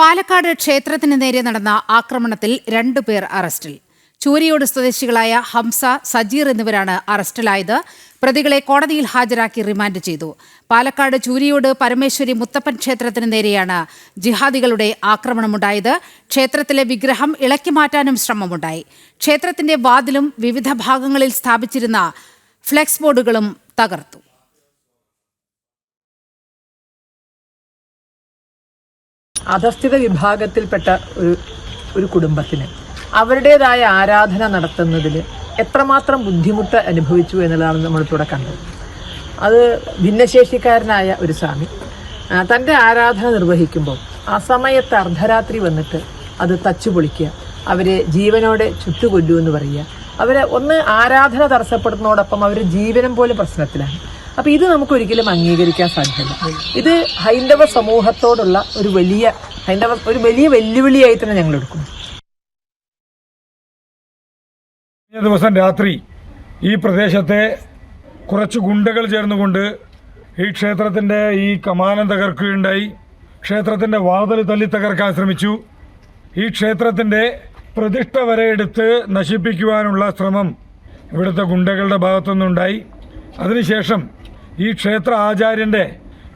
പാലക്കാട് ക്ഷേത്രത്തിന് നേരെ നടന്ന ആക്രമണത്തിൽ രണ്ടു പേർ അറസ്റ്റിൽ. ചൂരിയോട് സ്വദേശികളായ ഹംസ സജീർ എന്നിവരാണ് അറസ്റ്റിലായത്. പ്രതികളെ കോടതിയിൽ ഹാജരാക്കി റിമാൻഡ് ചെയ്തു. പാലക്കാട് ചൂരിയോട് പരമേശ്വരി മുത്തപ്പൻ ക്ഷേത്രത്തിന് നേരെയാണ് ജിഹാദികളുടെ ആക്രമണമുണ്ടായത്. ക്ഷേത്രത്തിലെ വിഗ്രഹം ഇളക്കി മാറ്റാനും ശ്രമമുണ്ടായി. ക്ഷേത്രത്തിന്റെ വാതിലും വിവിധ ഭാഗങ്ങളിൽ സ്ഥാപിച്ചിരുന്ന ഫ്ലെക്സ് ബോർഡുകളും തകർത്തു. അധസ്ഥിത വിഭാഗത്തിൽപ്പെട്ട ഒരു ഒരു കുടുംബത്തിന് അവരുടേതായ ആരാധന നടത്തുന്നതിൽ എത്രമാത്രം ബുദ്ധിമുട്ട് അനുഭവിച്ചു എന്നുള്ളതാണ് നമ്മളിപ്പോൾ കണ്ടത്. അത് ഭിന്നശേഷിക്കാരനായ ഒരു സ്വാമി തന്റെ ആരാധന നിർവഹിക്കുമ്പോൾ ആ സമയത്ത് അർദ്ധരാത്രി വന്നിട്ട് അത് തച്ചു പൊളിക്കുക അവരെ ജീവനോടെ ചുട്ടുകൊല്ലൂ എന്ന് പറയുക. അവരെ ഒന്ന് ആരാധന തടസ്സപ്പെടുന്നതോടൊപ്പം അവർ ജീവനം പോലും പ്രശ്നത്തിലാണ്. അപ്പൊ ഇത് നമുക്ക് ഒരിക്കലും അംഗീകരിക്കാൻ സാധ്യമല്ല ഇത് ഹൈന്ദവ സമൂഹത്തോടുള്ള ഒരു വലിയ ഹൈന്ദവ ഒരു വലിയ വെല്ലുവിളിയായി തന്നെ ഞങ്ങൾ എടുക്കുന്നു കഴിഞ്ഞ ദിവസം രാത്രി ഈ പ്രദേശത്തെ കുറച്ച് ഗുണ്ടകൾ ചേർന്നുകൊണ്ട് ഈ ക്ഷേത്രത്തിന്റെ ഈ കമാനം തകർക്കുകയുണ്ടായി. ക്ഷേത്രത്തിന്റെ വാതിൽ തല്ലി തകർക്കാൻ ശ്രമിച്ചു. ഈ ക്ഷേത്രത്തിന്റെ പ്രതിഷ്ഠ വരെ എടുത്ത് നശിപ്പിക്കുവാനുള്ള ശ്രമം ഇവിടുത്തെ ഗുണ്ടകളുടെ ഭാഗത്തുനിന്നുണ്ടായി. അതിനുശേഷം ഈ ക്ഷേത്ര ആചാര്യന്റെ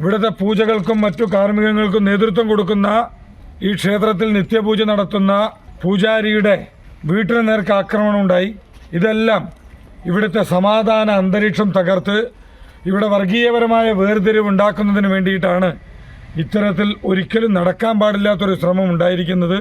ഇവിടുത്തെ പൂജകൾക്കും മറ്റു കാർമ്മികങ്ങൾക്കും നേതൃത്വം കൊടുക്കുന്ന ഈ ക്ഷേത്രത്തിൽ നിത്യപൂജ നടത്തുന്ന പൂജാരിയുടെ വീട്ടിന് നേർക്ക് ആക്രമണം ഉണ്ടായി. ഇതെല്ലാം ഇവിടുത്തെ സമാധാന അന്തരീക്ഷം തകർത്ത് ഇവിടെ വർഗീയപരമായ വേർതിരിവ് ഉണ്ടാക്കുന്നതിന് വേണ്ടിയിട്ടാണ് ഇത്തരത്തിൽ ഒരിക്കലും നടക്കാൻ പാടില്ലാത്തൊരു ശ്രമം ഉണ്ടായിരിക്കുന്നത്.